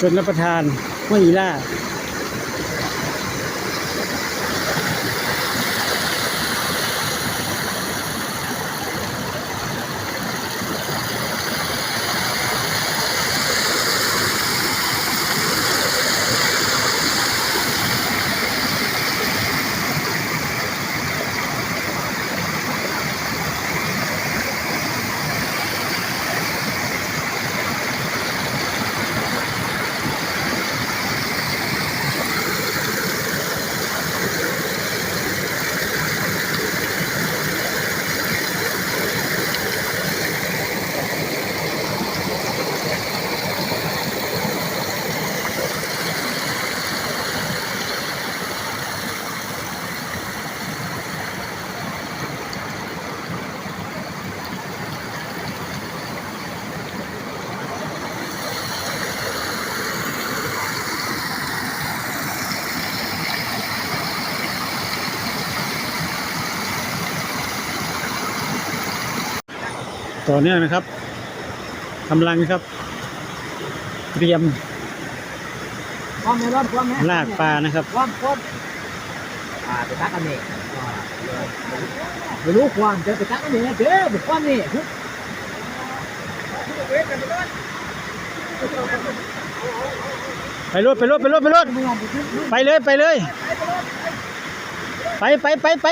ชนรับประทานห้วยอีล่า ต่อเนื่องนะครับกำลังครับ เตรียมความเมลอนความแม่ลากปลานะครับความคนอ่าไปตักอันนี้อ่าไม่รู้ความจะไปตักอันนี้เด้อบุกความนี่ไปรถไปรถไปรถไปรถไปเลยไปเลย ไปไปไปไป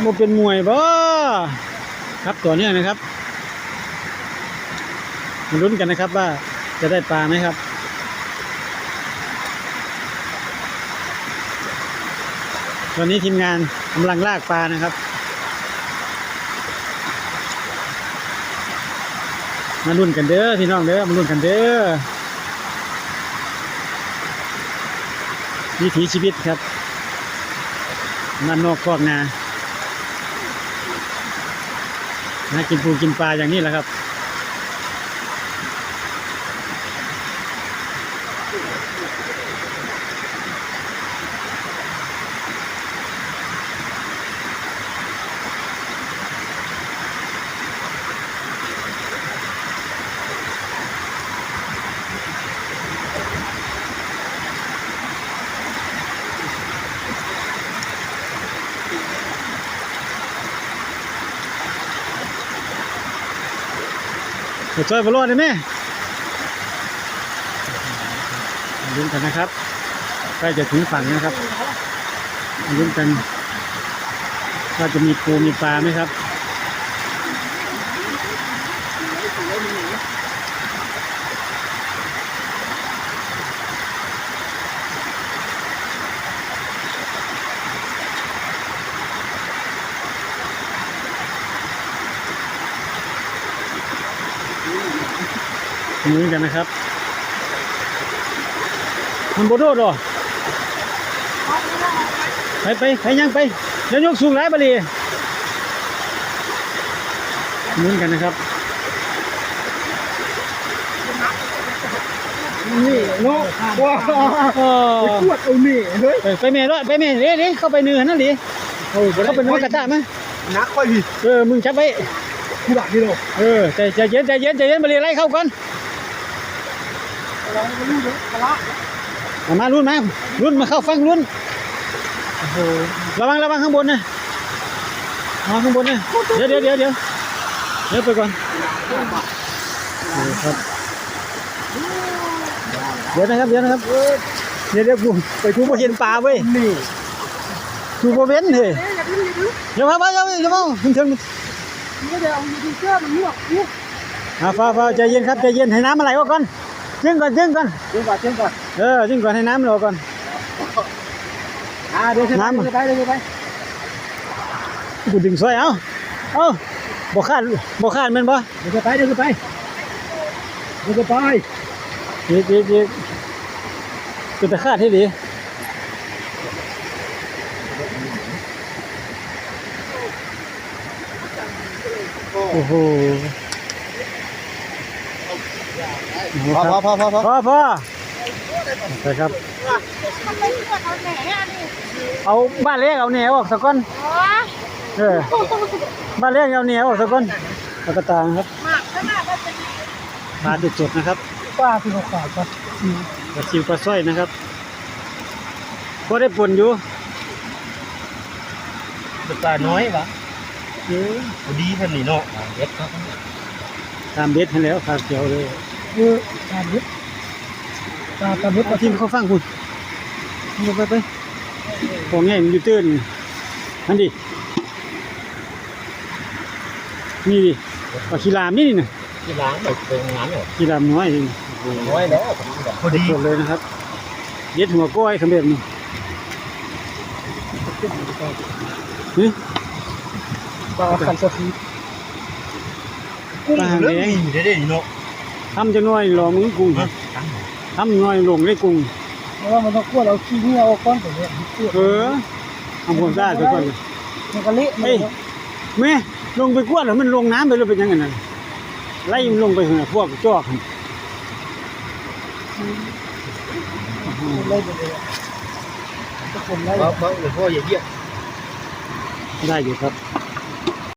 โมเป็นมวยบ่ครับตัวเนี้ยนะครับมาลุ้นกันนะครับว่าจะได้ปลาไหมครับวันนี้ทีมงานกำลังลากปลานะครับ มาลุ้นกันเด้อพี่น้องเด้อมาลุ้นกันเด้อวิถีชีวิตครับมันนอกคอกนา นะกินปูกินปลาอย่างนี้แหละครับ ช่วยบอลรอดได้ไหมมาลุ้นกันนะครับใกล้จะถึงฝั่งนะครับลุ้นกันว่าจะมีปูมีปลาไหมครับ มือกันนะครับ มันบโดดหรอไปไปไปยังไปเดี๋ยวยกสูงไรบาลีมือกันนะครับนี่เนาะว้าเออปวดเอานี่เฮ้ยไปไปเมย์ด้วยไปเมย์เดี๋ยวเดี๋ยวเข้าไปเนื้อนั่นดิเข้าไปเนื้อกระตะมั้ยนักค่อยพี่เออมึงจับไว้กูดักนี่โลเออใจใจเย็นใจเย็นใจเย็นบาลีไล่เข้าก่อน เราไม่รู้เลยกะละเอามารุ่นมารุ่นมาเข้าฟังรุ่นโอ้โหระวังระวังข้างบนนะระวังข้างบนนะเดี๋ยวเดี๋ยวเดี๋ยวเดี๋ยวเดี๋ยวไปก่อนเดี๋ยวครับเดี๋ยวนะครับเดี๋ยวนะครับเดี๋ยวเดี๋ยวกูไปทูบเห็นปลาเว้ยนี่ทูบเว้นเลยเดี๋ยวมาไปเดี๋ยวเดี๋ยวมาถึงถึงนี่เดี๋ยวอยู่ที่เสื้อมันลวกลวกอ่าฟ้าฟ้าใจเย็นครับใจเย็นให้น้ำมันไหลออกก่อน จึงก่อนจึงก่อนเดี๋ยวก่อนเดี๋ยวก่อนเออจึงก่อนให้น้ำมันออกก่อนอ่าเดี๋ยวไป น้ำเดี๋ยวไปเดี๋ยวไปกูดึงซอยเอาเอาบ่คาดบ่คาดแม่นบ่เดี๋ยวไปเดี๋ยวไปเดี๋ยวไปอีกอีกอีกกูจะคาดให้ดีโอ้โหพอพอพอพอพอพอพอไปครับ มันไม่เลือกเอาแหนอะนี่เอาบ้านเล็กเอาเหนียวออกสักก้อนอ้ยเออบ้านเล็กเอาเหนียวออกสักก้อนเปลากระตางครับหมากขนาดว่าเป็นปลาสดๆนะครับป้าที่เขาขายก็ปลาซิวปลาสร้อยนะครับพอได้ปนอยู่ปลาน้อยวะเออดีพันนี่เนาะเด็ดครับ ตามเบ็ดให้แล้วขาเขียวเลย เออปลาเด็ดปลาปลาเด็ดเอาทีมเขาฟังคุณไปไปไปของแง่มันอยู่ตื้นอันดินี่ดิปลาขีรามนี่นี่นะที่ล้างแบบเป็นงานเหรอขีรามน้อยนี่น้อยแล้วพอดีเลยนะครับเย็ดหัวก้อยคำแบบนี้นี่ปลาคันสตีกุ้งเรื่องมีได้ด้เนาะ ทำจะน้อยรอมึงกุ้งทำน้อยลงได้กุ้งเพราะว่ามันต้องคั่วเราขี้เงี้ยเอาก้อนตัวเนี้ยเออเอาหัวซ่าไปก่อนเลยมันก็เละเฮ้ยแม่ลงไปกวดแล้วมันลงน้ำไปแล้วเป็นยังไงนั่นไล่มันลงไปเหรอพวกจอกหั่นเลยไปเลยทุกคนไล่เพราะเพราะหลวงพ่ออย่าเยี่ยมได้อยู่ครับ